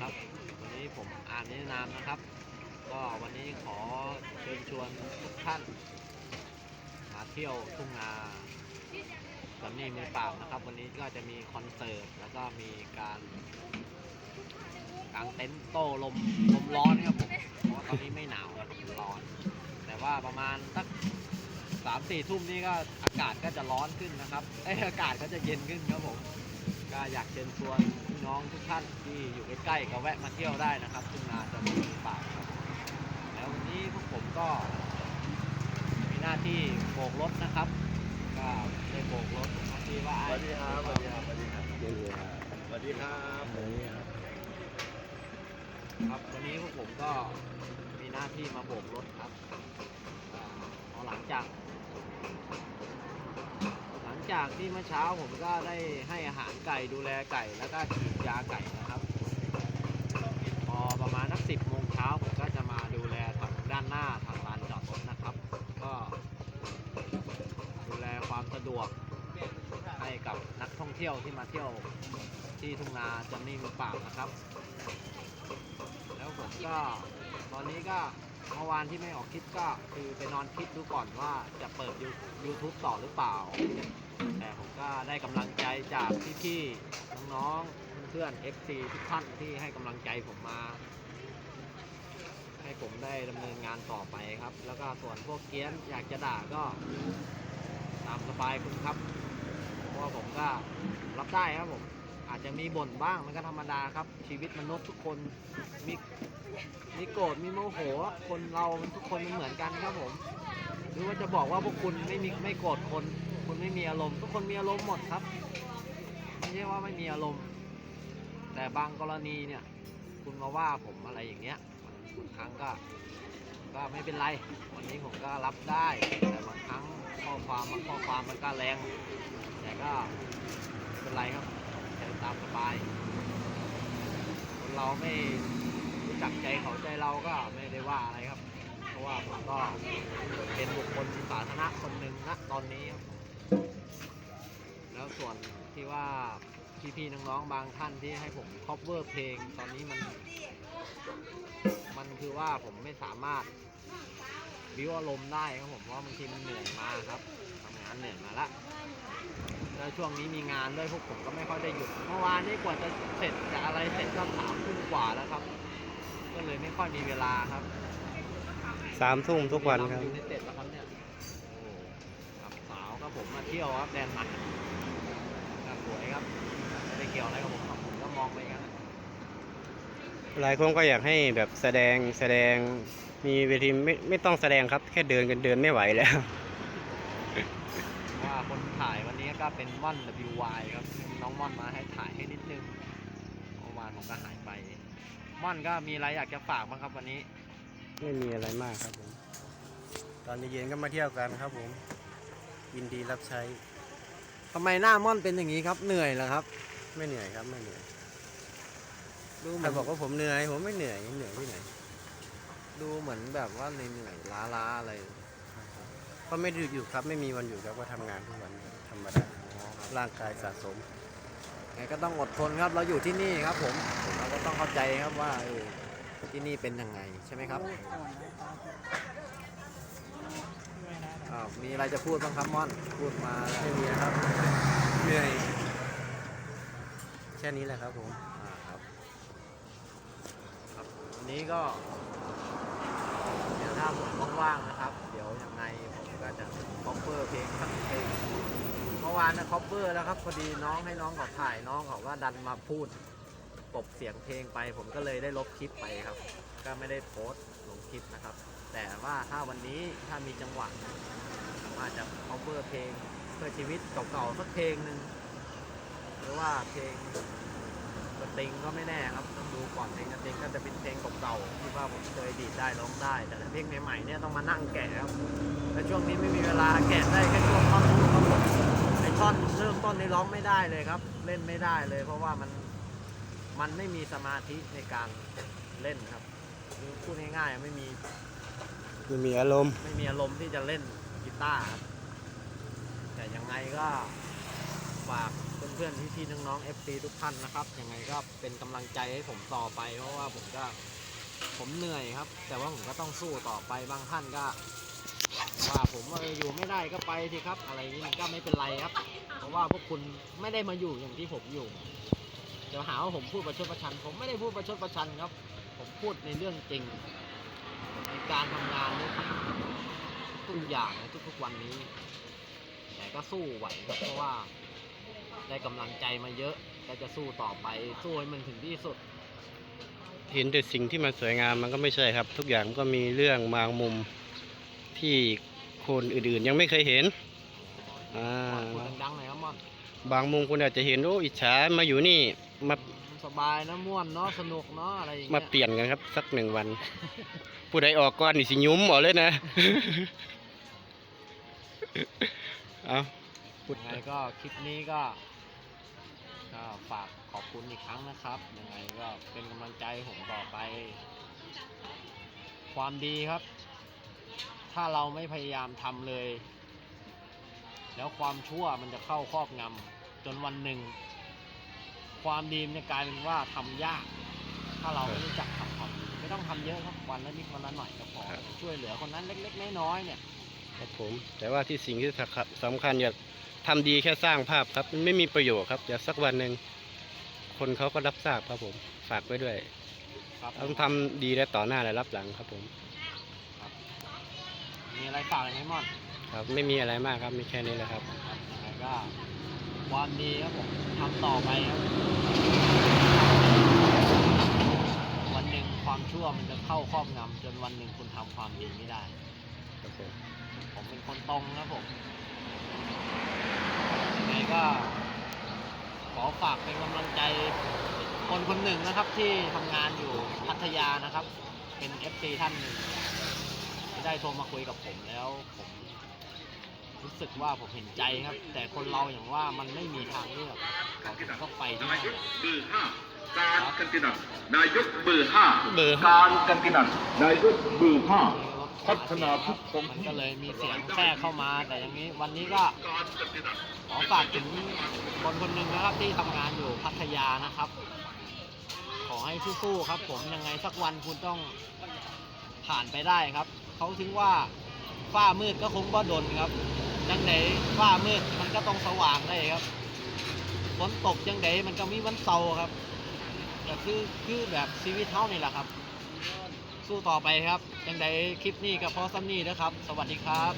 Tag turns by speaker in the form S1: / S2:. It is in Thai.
S1: ครับวันนี้ผมอ่านนิรนามนะครับ ก็วันนี้ขอเชิญชวนทุกท่าน มาเที่ยวทุ่งนาสำนีมือเปล่านะครับ วันนี้ก็จะมีคอนเสิร์ตแล้วก็มีการกางเต็นท์โต้ลมลมร้อนครับผมเพราะว่าตอนนี้ไม่หนาวครับร้อน แต่ว่าประมาณสักสามสี่ทุ่มนี่ก็อากาศก็จะร้อนขึ้นนะครับเอยอากาศก็จะเย็นขึ้นครับผม ก็อยากเชิญชวน องทุกท่านที่อยู่ใกล้ๆก็แวะมาเที่ยวได้นะครับทุ่งนาจะมีมือเปล่าครับแล้ววันนี้พวกผมก็ มีหน้าที่โบกรถนะครับ ก็ได้โบกรถที่ว่า
S2: สวัสดีครับสวัสดีครับสวัสดีครับสวัสดีครับ
S1: ครับวันนี้พวกผมก็มีหน้าที่มาโบกรถครับอ่าพอหลังจากหลัง จากที่เมื่อเช้าผมก็ได้ให้อาหารไก่ดูแลไก่แล้วก็ฉีดยาไก่นะครับพอประมาณนักสิบโมงเช้าผมก็จะมาดูแลทางด้านหน้าทางลานจอดรถนะครับ ก็ดูแลความสะดวกให้กับนักท่องเที่ยวที่มาเที่ยวที่ทุ่งนาจำนี่มือเปล่านะครับ แล้วผมก็ตอนนี้ก็เมื่อวานที่ไม่ออกคลิปก็คือไปนอนคิดดูก่อนว่าจะเปิด YouTube ต่อหรือเปล่า แต่ผมก็ได้กำลังใจจากพี่ๆน้องๆเพื่อนๆ FC ทุกท่านที่ให้กำลังใจผมมา ให้ผมได้ดำเนินงานต่อไปครับ แล้วก็ส่วนพวกเกี้ยนอยากจะด่าก็ตามสบายคุณครับเพราะว่าผมก็รับได้ครับผม อาจจะมีบ่นบ้างมันก็ธรรมดาครับ ชีวิตมนุษย์ทุกคนมีมีโกรธมีโมโห คนเราทุกคนมันเหมือนกันครับผม หรือว่าจะบอกว่าพวกคุณไม่มีไม่โกรธคน ไม่มีอารมณ์ ทุกคนมีอารมณ์หมดครับ ไม่ใช่ว่าไม่มีอารมณ์ แต่บางกรณีเนี่ย คุณมาว่าผมอะไรอย่างเงี้ยบางครั้งก็ ก็ไม่เป็นไร วันนี้ผมก็รับได้ แต่บางครั้งข้อความบางข้อความมันก็แรง แต่ก็ไม่เป็นไรครับเชิญตามสบายคนเราไม่รู้จักใจเขาใจเราก็ไม่ได้ว่าอะไรครับ เพราะว่าผมก็เป็นบุคคลสาธารณะคนหนึ่งณตอนนี้ครับ แล้วส่วนที่ว่าพี่ๆน้องๆบางท่านที่ให้ผม cover เพลงตอนนี้มัน มันคือว่าผมไม่สามารถวิวอารมณ์ได้ครับผมเพราะว่าบางทีมันเหนื่อยมาครับทำงานเหนื่อยมาละแล้วช่วงนี้มีงานด้วยพวกผมก็ไม่ค่อยได้หยุดเมื่อวานนี้กว่าจะเสร็จจะอะไรเสร็จก็สามทุ่มกว่าแล้วครับ ก็เลยไม่ค่อยมีเวลาครับ
S3: สามทุ่มทุกวันครับ
S1: ยูไนเต็ดแล้วครับเนี่ยโอ้ครับ สาวครับผมมาเที่ยวครับแดนมันครับสวยครับไม่ได้เกี่ยวอะไรกับผมครับผมก็มองไปอย่างนั้นนะ
S3: หลายคนก็อยากให้แบบแสดงแสดงมีเวทีไม่ไม่ต้องแสดงครับแค่เดินกันเดินไม่ไหวแล้ว
S1: ว่าคนถ่ายวันนี้ก็เป็นม่อน WY ครับน้องม่อนมาให้ถ่ายให้นิดนึงเมื่อวานผมก็หายไปม่อนก็มีอะไรอยากจะฝากบ้างครับวันนี้
S3: ไม่มีอะไรมากครับผม ตอนเย็นๆก็มาเที่ยวกันครับผม ยินดีรับใช้
S1: ทำไมหน้าม่อนเป็นอย่างนี้ครับ เหนื่อยเหรอครับ
S3: ไม่เหนื่อยครับไม่เหนื่อย
S1: ดูเหมื
S3: ถ้า
S1: อน
S3: บอกว่าผมเหนื่อยผมไม่เหนื่อยเหนื่อยที่ไหน
S1: ดูเหมือนแบบว่าเหนื่อยๆล้าๆอะไร
S3: ก็ไม่ได้หยุดครับ ไม่มีวันหยุดครับก็ทำงานทุกวันธรรมดาร่างกายสะสม
S1: ไงก็ต้องอดทนครับ เราอยู่ที่นี่ครับ ผมเราก็ต้องเข้าใจครับว่าเออที่นี่เป็นยังไงใช่ไหมครับ อ้าวมีอะไรจะพูดบ้างครับม่อน พูดมาแล้ว
S3: ไม่มีนะครับเหนื่อยแค่นี้แหละครับผม
S1: อ่าครับ ครับวันนี้ก็ เดี๋ยวถ้าผมว่างๆนะครับ เดี๋ยวยังไงผมก็จะคอปเปอร์เพลงสักเพลงเมื่อวานนะคอปเปอร์แล้วครับพอดีน้องให้น้องเขาถ่ายน้องเขาก็ดันมาพูดกบเสียงเพลงไป ผมก็เลยได้ลบคลิปไปครับ ก็ไม่ได้โพสต์ลงคลิปนะครับ แต่ว่าถ้าวันนี้ถ้ามีจังหวะอาจจะ cover เพลงเพื่อชีวิตเก่าๆสักเพลงหนึ่งหรือว่าเพลงสตริงก็ไม่แน่ครับต้องดูก่อนเพลงสตริงก็จะเป็นเพลงเก่าๆที่ว่าผมเคยดีดได้ร้องได้ แต่เพลงใหม่ๆเนี่ยต้องมานั่งแกะครับและช่วงนี้ไม่มีเวลาแกะได้แค่ช่วงท่อนฮุกครับผมไอท่อนเริ่มต้นนี่ร้องไม่ได้เลยครับ เล่นไม่ได้เลย เพราะว่ามันมันไม่มีสมาธิในการเล่นครับพูดง่ายๆไม่มี
S3: ไม่มีอารมณ์
S1: ไม่มีอารมณ์ที่จะเล่นกีตาร์ครับแต่ยังไงก็ฝากเพื่อนๆพี่ๆน้องๆ FC ทุกท่านนะครับยังไงก็เป็นกำลังใจให้ผมต่อไป เพราะว่าผมก็ผมเหนื่อยครับ แต่ว่าผมก็ต้องสู้ต่อไปบางท่านก็ว่าผมเอออยู่ไม่ได้ก็ไปสิครับ อะไรนี้มันก็ไม่เป็นไรครับ เพราะว่าพวกคุณไม่ได้มาอยู่อย่างที่ผมอยู่เดี๋ยวหาว่าผมพูดประชดประชัน ผมไม่ได้พูดประชดประชันครับ ผมพูดในเรื่องจริง การทำงานนี่ทุกอย่างในทุกๆวันนี้ แต่ก็สู้ไหวครับเพราะว่าได้กำลังใจมาเยอะก็จะสู้ต่อไปสู้ให้มันถึงที่สุด
S3: เห็นแต่สิ่งที่มันสวยงามมันก็ไม่ใช่ครับ ทุกอย่างมันก็มีเรื่องบางมุมที่คนอื่นๆ ยังไม่เคยเห็นอ่า
S1: พูดดังๆหน่อยครับม่อน
S3: บางมุมคุณอาจจะเห็นโอ้อิจฉามาอยู่นี่มา
S1: สบายนะม่วนเนาะสนุกเนาะอะไรอย่าง
S3: มา
S1: เงี้ย
S3: เปลี่ยนกันครับ สักหนึ่งวัน ผู้ใดออกก่อนนี่สิยุ้มหมดเลยนะ เอาพูด
S1: ยังไงก็คลิปนี้ก็ก็ฝากขอบคุณอีกครั้งนะครับยังไงก็เป็นกำลังใจให้ผมต่อไป ความดีครับ ถ้าเราไม่พยายามทำเลย แล้วความชั่วมันจะเข้าครอบงำจนวันหนึ่ง ความดีมันจะกลายเป็นว่าทำยาก ถ้าเราไม่รู้จักทำความดีไม่ต้องทำเยอะครับวันละนิดวันละหน่อยก็พอช่วยเหลือคนนั้นเล็กๆน้อยๆเนี่ย
S3: ครับผมแต่ว่าที่สิ่งที่สำคัญอย่าทำดีแค่สร้างภาพครับมันไม่มีประโยชน์ครับเดี๋ยวสักวันหนึ่งคนเขาก็รับทราบครับผมฝากไว้ด้วย
S1: ครับ
S3: ต้องทำดีและต่อหน้าและรับหลังครับผม
S1: มีอะไรฝากอะไรไหมม่อน
S3: ครับ ไม่มีอะไรมากครับมีแค่นี้แหละครับ
S1: ความดีครับผมทำต่อไปครับ วันหนึ่งความชั่วมันจะเข้าครอบงำจนวันหนึ่งคุณทำความดีไม่ได้
S3: ครับผม
S1: ผมเป็นคนตรงครับผมยังไงก็ ขอฝากเป็นกำลังใจคนคนหนึ่งนะครับที่ทำงานอยู่พัทยานะครับ เป็น FC ท่านหนึ่งที่ได้โทรมาคุยกับผมแล้วผม รู้สึกว่าผมเห็นใจครับ แต่คนเราอย่างว่ามันไม่มีทางเลือกเราถึงต้องไปที่
S2: นา
S1: นั่น
S2: ยกเบอร์ห้าการกันตินันนายกเบอร์ห้า
S3: เบอ
S2: การกันตินันนายกเบอร์ห้าพัฒนาทุกท้อง
S1: มันก็เลยมีเสียงแทรกเข้ามาแต่อย่างนี้วันนี้ก็ขอฝากถึงคนคนหนึ่งนะครับที่ทำงานอยู่พัทยานะครับ ขอให้สู้ๆครับผมยังไงสักวันคุณต้องผ่านไปได้ครับ เขาถึงว่าฝ้ามืดก็คงบ่ดนครับ จังไหนฝ้ามืดมันก็ต้องสว่างได้ครับฝนตกจังไหนมันก็มีวันเสาร์ครับก็คือคือแบบชีวิตเท่านี่แหละครับ สู้ต่อไปครับ จังใดคลิปนี้ก็พอซ้ำนี่นะครับ สวัสดีครับ